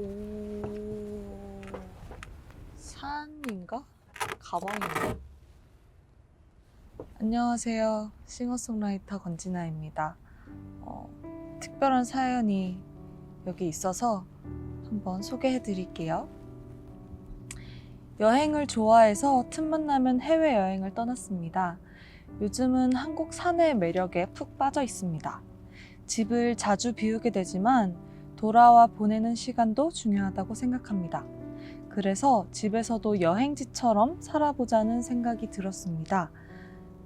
오 산인가? 가방인가? 안녕하세요. 싱어송라이터 권진아입니다. 어, 특별한 사연이 여기 있어서 한번 소개해 드릴게요. 여행을 좋아해서 틈만 나면 해외여행을 떠났습니다. 요즘은 한국 산의 매력에 푹 빠져 있습니다. 집을 자주 비우게 되지만 돌아와 보내는 시간도 중요하다고 생각합니다. 그래서 집에서도 여행지처럼 살아보자는 생각이 들었습니다.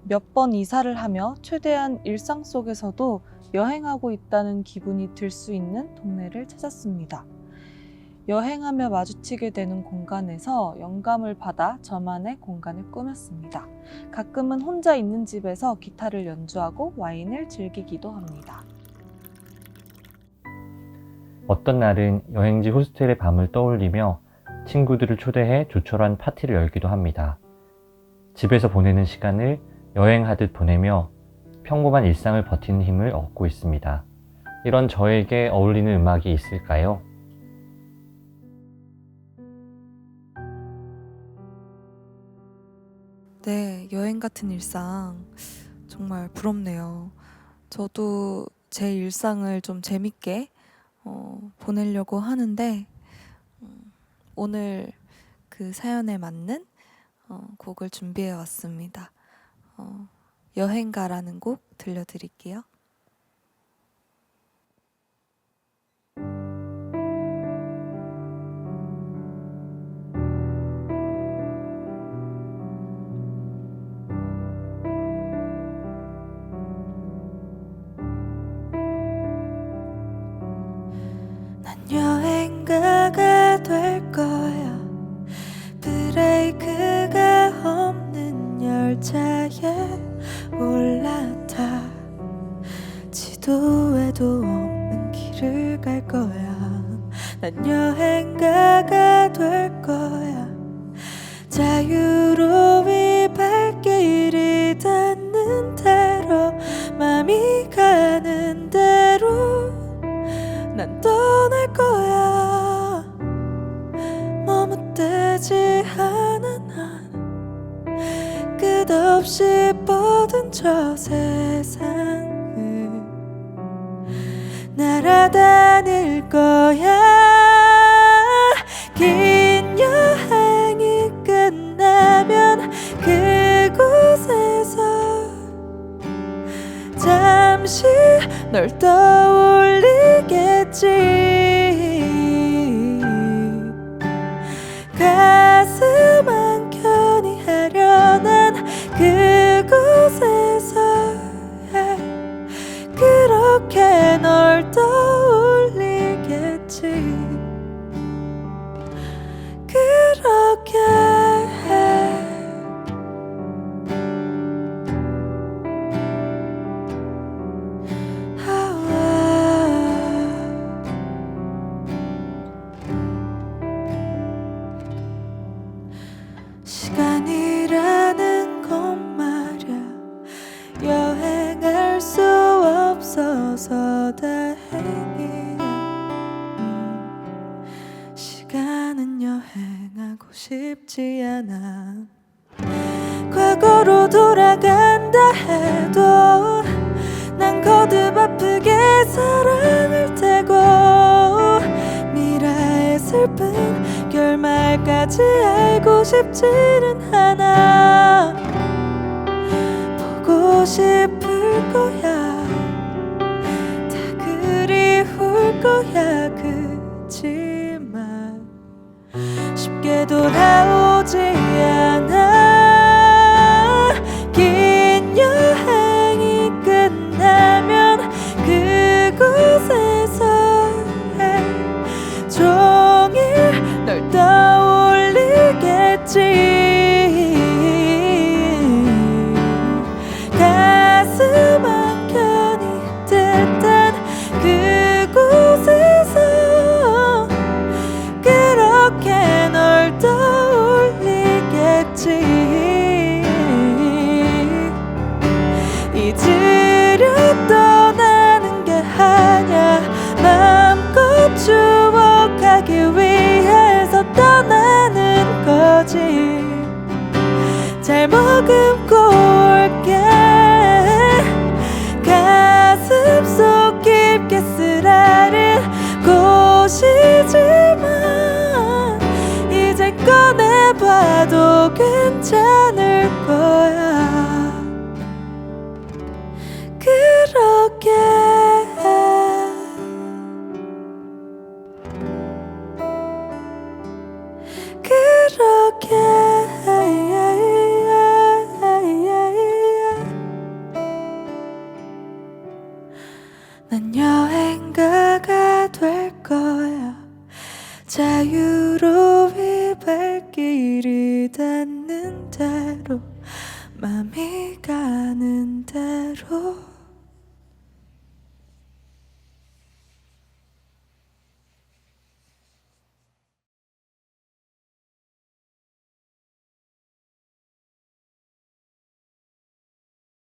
몇 번 이사를 하며 최대한 일상 속에서도 여행하고 있다는 기분이 들 수 있는 동네를 찾았습니다. 여행하며 마주치게 되는 공간에서 영감을 받아 저만의 공간을 꾸몄습니다. 가끔은 혼자 있는 집에서 기타를 연주하고 와인을 즐기기도 합니다. 어떤 날은 여행지 호스텔의 밤을 떠올리며 친구들을 초대해 조촐한 파티를 열기도 합니다. 집에서 보내는 시간을 여행하듯 보내며 평범한 일상을 버티는 힘을 얻고 있습니다. 이런 저에게 어울리는 음악이 있을까요? 네, 여행 같은 일상 정말 부럽네요. 저도 제 일상을 좀 재밌게 어, 보내려고 하는데 음, 오늘 그 사연에 맞는 어, 곡을 준비해 왔습니다. 어, 여행가라는 곡 들려드릴게요. 난 여행가가 될 거야. 자유로이 발길이 닿는 대로 맘이 가는 대로 난 떠날 거야. 머뭇대지 않아 난 끝없이 뻗은 저 세상을 날아다닐 거야 긴 여행이 끝나면 그곳에서 잠시 널 떠올리겠지. 가슴 한 켠이 아련한 그곳에서 그렇게 널 떠올리겠지 싶지 않아. 과거로 돌아간다 해도 난 거듭 아프게 사랑을 테고 미라의 슬픈 결말까지 알고 싶지는 않아. 보고 싶을 거야. 다 그리울 거야 쉽게 돌아오지 않아 가기 위해서 떠나는 거지. 잘못 자유로이 발길이 닿는 대로 맘이 가는 대로